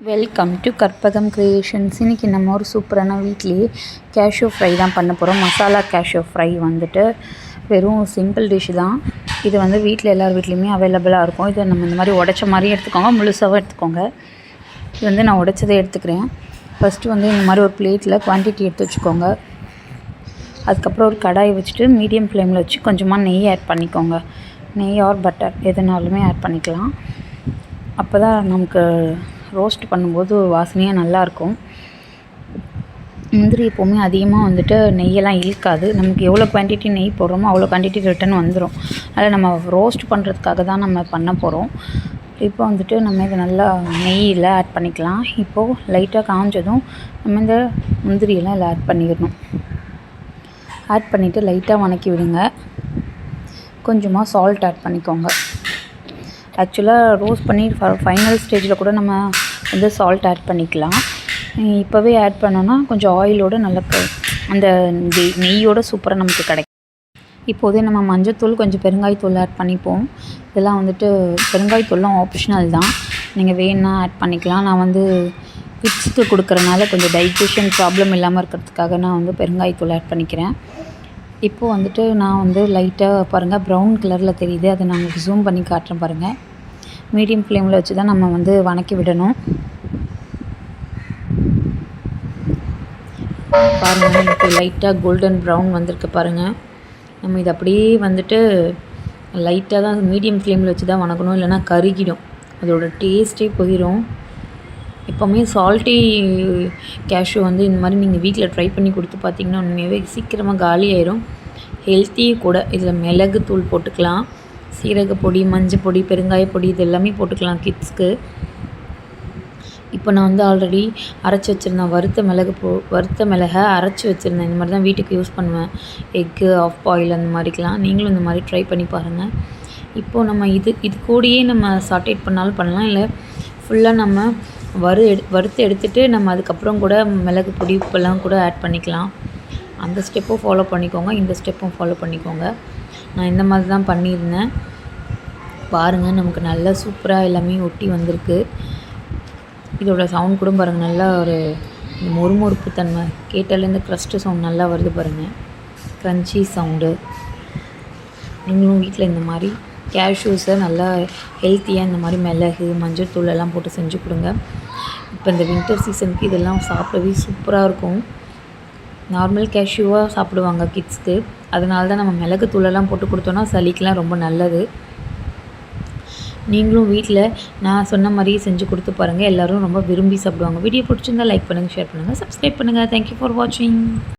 Welcome to Karpagam creations இன்றைக்கி நம்ம ஒரு சூப்பரான வீட்லேயே கேஷ்யூ ஃப்ரை தான் பண்ண போகிறோம் மசாலா கேஷ்யூ ஃப்ரை வந்துட்டு வெறும் சிம்பிள் டிஷ் தான். இது வந்து வீட்டில் எல்லார் வீட்லேயுமே அவைலபிளாக இருக்கும். இதை நம்ம இந்த மாதிரி உடச்ச மாதிரியும் எடுத்துக்கோங்க. முழுசாகவும் எடுத்துக்கோங்க. இது வந்து நான் உடைச்சதே எடுத்துக்கிறேன். ஃபஸ்ட்டு வந்து இந்த மாதிரி ஒரு பிளேட்டில் குவான்டிட்டி எடுத்து வச்சுக்கோங்க. அதுக்கப்புறம் ஒரு கடாயை வச்சுட்டு மீடியம் ஃப்ளேமில் வச்சு கொஞ்சமாக நெய் ஆட் பண்ணிக்கோங்க. நெய் ஆர் பட்டர் எதுனாலுமே ஆட் பண்ணிக்கலாம். அப்போ தான் நமக்கு ரோஸ்ட் பண்ணும்போது வாசனையாக நல்லாயிருக்கும். முந்திரி எப்போவுமே அதிகமாக வந்துட்டு நெய்யெல்லாம் இழுக்காது. நமக்கு எவ்வளோ குவான்டிட்டி நெய் போடுறோமோ அவ்வளோ குவான்டிட்டி ரிட்டன் வந்துடும் அதில் நம்ம ரோஸ்ட் பண்ணுறதுக்காக தான் நம்ம பண்ண போகிறோம் இப்போ வந்துட்டு நம்ம இதை நல்லா நெய்யில் ஆட் பண்ணிக்கலாம். இப்போது லைட்டாக காஞ்சதும் நம்ம இந்த முந்திரியெல்லாம் இதில் ஆட் பண்ணிடணும். ஆட் பண்ணிவிட்டு லைட்டாக வணக்கி விடுங்க. கொஞ்சமாக சால்ட் ஆட் பண்ணிக்கோங்க. ஆக்சுவலாக ரோஸ்ட் பண்ணி ஃபைனல் ஸ்டேஜில் கூட நம்ம வந்து சால்ட் ஆட் பண்ணிக்கலாம். இப்போவே ஆட் பண்ணோன்னா கொஞ்சம் ஆயிலோட நல்லா அந்த நெய்யோட சூப்பராக நமக்கு கிடைக்கும். இப்போதே நம்ம மஞ்சத்தூள் கொஞ்சம் பெருங்காயத்தூள் ஆட் பண்ணிப்போம். இதெல்லாம் வந்துட்டு பெருங்காயத்தூள்லாம் ஆப்ஷனல் தான். நீங்கள் வேணுன்னா ஆட் பண்ணிக்கலாம். நான் வந்து கிட்ஸுக்கு கொடுக்குறனால கொஞ்சம் டைஜஷன் ப்ராப்ளம் இல்லாமல் இருக்கிறதுக்காக நான் வந்து பெருங்காயத்தூள் ஆட் பண்ணிக்கிறேன். இப்போது வந்துட்டு நான் வந்து லைட்டாக பாருங்கள் ப்ரௌன் கலரில் தெரியுது. அதை நான் உங்களுக்கு ஜூம் பண்ணி காட்டுறேன் பாருங்கள் மீடியம் ஃப்ளேமில் வச்சு தான் நம்ம வந்து வணக்கி விடணும். பாருங்கள் எனக்கு லைட்டாக கோல்டன் ப்ரௌன் வந்திருக்கு பாருங்கள் நம்ம இது அப்படியே வந்துட்டு லைட்டாக தான் மீடியம் ஃப்ளேமில் வச்சு தான் வணக்கணும் இல்லைன்னா கருகிடும். அதோட டேஸ்ட்டே போயிடும் எப்போவுமே சால்ட்டி கேஷ்யூ வந்து இந்த மாதிரி நீங்கள் வீட்டில் ட்ரை பண்ணி கொடுத்து பார்த்தீங்கன்னா உண்மையாகவே சீக்கிரமாக காலி ஆயிரும். ஹெல்த்தியும் கூட இதில் மிளகு தூள் போட்டுக்கலாம். சீரக பொடி மஞ்சள் பொடி பெருங்காய பொடி இது எல்லாமே போட்டுக்கலாம் கிட்ஸ்க்கு. இப்போ நான் வந்து ஆல்ரெடி அரைச்சி வச்சுருந்தேன். வறுத்த மிளகு போ வறுத்த மிளகை அரைச்சி வச்சுருந்தேன். இந்த மாதிரி தான் வீட்டுக்கு யூஸ் பண்ணுவேன். எக்கு ஆஃப் பாயில் அந்த மாதிரிக்கெலாம் நீங்களும் இந்த மாதிரி ட்ரை பண்ணி பாருங்கள் இப்போது நம்ம இது இது கூடயே நம்ம சாட்டேட் பண்ணாலும் பண்ணலாம். இல்லை ஃபுல்லாக நம்ம வறு எடு வறுத்து எடுத்துகிட்டு நம்ம அதுக்கப்புறம் கூட மிளகு பொடி உப்பெல்லாம் கூட ஆட் பண்ணிக்கலாம். அந்த ஸ்டெப்பும் ஃபாலோ பண்ணிக்கோங்க. இந்த ஸ்டெப்பும் ஃபாலோ பண்ணிக்கோங்க. நான் இந்த மாதிரி தான் பண்ணியிருந்தேன். பாருங்கள் நமக்கு நல்லா சூப்பராக எல்லாமே ஒட்டி வந்திருக்கு. இதோட சவுண்ட் கூட பாருங்கள் நல்லா ஒரு மொறுமொறுப்பு தன்மை. கேட்டாலே இந்த க்ரஸ்ட்டு சவுண்ட் நல்லா வருது பாருங்கள் க்ரன்ச்சி சவுண்டு நீங்களும் வீட்டில் இந்த மாதிரி கேஷ்யூஸை நல்லா ஹெல்த்தியாக இந்த மாதிரி மிளகு மஞ்சள் தூள் எல்லாம் போட்டு செஞ்சு கொடுங்க. இப்போ இந்த வின்டர் சீசனுக்கு இதெல்லாம் சாப்பிடவே சூப்பராக இருக்கும். நார்மல் கேஷ்யூவாக சாப்பிடுவாங்க கிட்ஸ்க்கு அதனால தான் நம்ம மிளகு தூளெல்லாம் போட்டு கொடுத்தோன்னா சளிக்கெலாம் ரொம்ப நல்லது. நீங்களும் வீட்டில் நான் சொன்ன மாதிரியே செஞ்சு கொடுத்து பாருங்கள் எல்லோரும் ரொம்ப விரும்பி சாப்பிடுவாங்க. வீடியோ பிடிச்சிருந்தா லைக் பண்ணுங்கள் ஷேர் பண்ணுங்கள் சப்ஸ்கிரைப் பண்ணுங்கள் தேங்க்யூ ஃபார் வாட்சிங்